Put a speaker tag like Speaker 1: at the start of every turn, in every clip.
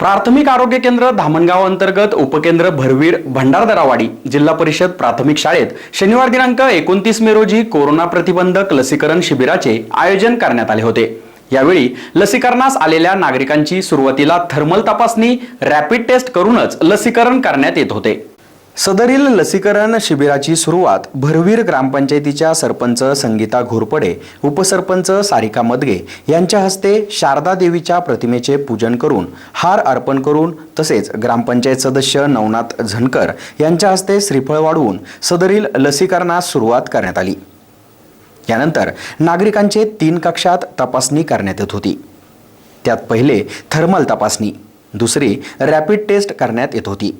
Speaker 1: प्राथमिक आरोग्य केंद्र धामणगाव अंतर्गत उपकेंद्र भरवीर भंडारदरावाडी जिल्हा परिषद प्राथमिक शाळेत शनिवार दिनांक एकोणतीस मे रोजी कोरोना प्रतिबंधक लसीकरण शिबिराचे आयोजन करण्यात आले होते. यावेळी लसीकरणास आलेल्या नागरिकांची सुरुवातीला थर्मल तपासणी रॅपिड टेस्ट करूनच लसीकरण करण्यात येत होते. सदरील लसीकरण शिबिराची सुरुवात भरवीर ग्रामपंचायतीच्या सरपंच संगीता घोरपडे उपसरपंच सारिका मदगे यांच्या हस्ते शारदा देवीच्या प्रतिमेचे पूजन करून हार अर्पण करून तसेच ग्रामपंचायत सदस्य नवनाथ झणकर यांच्या हस्ते श्रीफळ वाढवून सदरील लसीकरणास सुरुवात करण्यात आली. यानंतर नागरिकांचे तीन कक्षात तपासणी करण्यात येत होती. त्यात पहिले थर्मल तपासणी दुसरी रॅपिड टेस्ट करण्यात येत होती.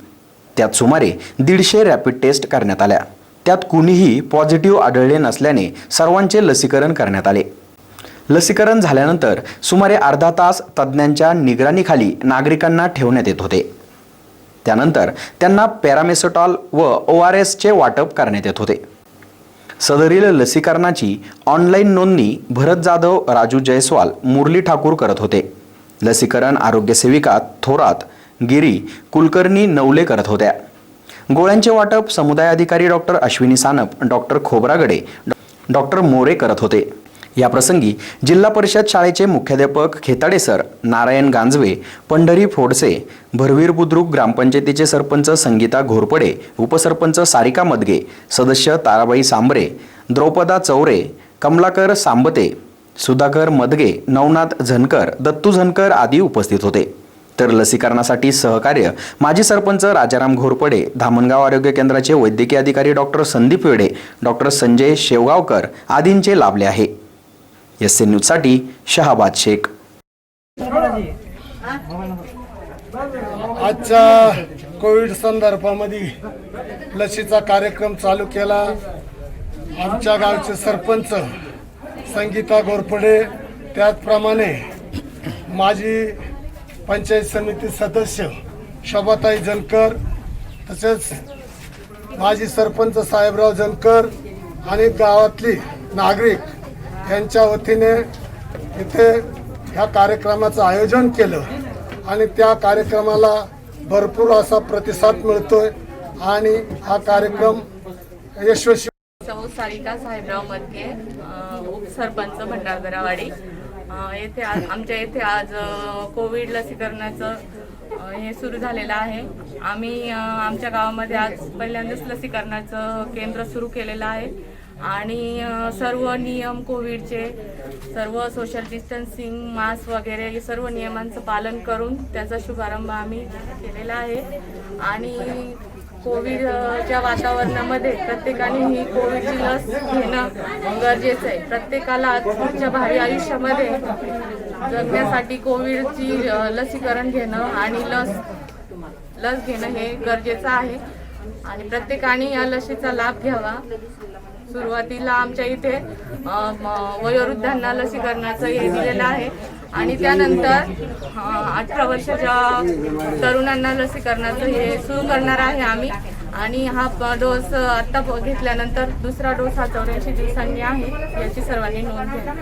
Speaker 1: त्यात सुमारे दीडशे रॅपिड टेस्ट करण्यात आल्या. त्यात कुणीही पॉझिटिव्ह आढळले नसल्याने सर्वांचे लसीकरण करण्यात आले. लसीकरण झाल्यानंतर सुमारे अर्धा तास तज्ज्ञांच्या निगराणीखाली नागरिकांना ठेवण्यात येत होते. त्यानंतर त्यांना पॅरामेसोटॉल व ओ आर एसचे वाटप करण्यात येत होते. सदरील लसीकरणाची ऑनलाईन नोंदणी भरत जाधव राजू जयस्वाल मुरली ठाकूर करत होते. लसीकरण आरोग्यसेविका थोरात गिरी कुलकर्णी नवले करत होत्या. गोळ्यांचे वाटप समुदाय अधिकारी doctor Ashwini Sanap doctor Khobragade doctor More करत होते. याप्रसंगी जिल्हा परिषद शाळेचे मुख्याध्यापक खेताडे सर नारायण गांजवे पंढरी फोडसे भरवीर बुद्रुक ग्रामपंचायतीचे सरपंच संगीता घोरपडे उपसरपंच सारिका मदगे सदस्य ताराबाई सांबरे द्रौपदा चौरे कमलाकर सांबते सुधाकर मदगे नवनाथ झनकर दत्तू झनकर आदी उपस्थित होते. तर लसीकरणासाठी सहकार्य माजी सरपंच राजाराम घोरपडे धामणगाव आरोग्य केंद्राचे वैद्यकीय अधिकारी डॉक्टर संदीप वेडे डॉक्टर संजय शेवगावकर आदींचे लाभले आहे. एस एन न्यूजसाठी शहाबाद शेख.
Speaker 2: आजच्या कोविड संदर्भामध्ये लसीचा कार्यक्रम चालू केला. आमच्या गावचे सरपंच संगीता घोरपडे त्याचप्रमाणे माझी पंचायत समिती सदस्य शोभाताई जनकर तसेच माजी सरपंच साहेबराव जनकर आणि गावातली नागरिक यांच्या वतीने इथे ह्या कार्यक्रमाचं आयोजन केलं आणि त्या कार्यक्रमाला भरपूर असा प्रतिसाद मिळतोय आणि हा कार्यक्रम यशस्वी
Speaker 3: सारिका साहेबरावमध्ये उपसरपंच भंडारदरावाडी. येथे आज आमच्या येथे आज कोविड लसीकरणाचं हे सुरू झालेलं आहे. आम्ही आमच्या गावामध्ये आज पहिल्यांदाच लसीकरणाचं केंद्र सुरू केलेलं आहे. आणि सर्व नियम कोविडचे सर्व सोशल डिस्टन्सिंग मास्क वगैरे हे सर्व नियमांचं पालन करून त्याचा शुभारंभ आम्ही केलेला आहे. आणि कोविडच्या वातावरणामध्ये प्रत्येकाने ही कोविडची लस घेणं गरजेचं आहे. प्रत्येकाला पुढच्या भावी आयुष्यामध्ये जगण्यासाठी कोविडची लसीकरण घेणं आणि लस लस घेणं हे गरजेचं आहे. आणि प्रत्येकाने या लसीचा लाभ घ्यावा. सुरुवातीला आमच्या इथे वयोवृद्धांना लसीकरणाचं हे दिलेलं आहे. आणि त्यानंतर अठरा वर्षाच्या तरुणांना लसीकरणाचं हे सुरू करणार आहे आम्ही. आणि हा डोस आत्ता प- घेतल्यानंतर दुसरा डोस हा चौऱ्याऐंशी दिवसांनी आहे याची सर्वांनी नोंद घ्या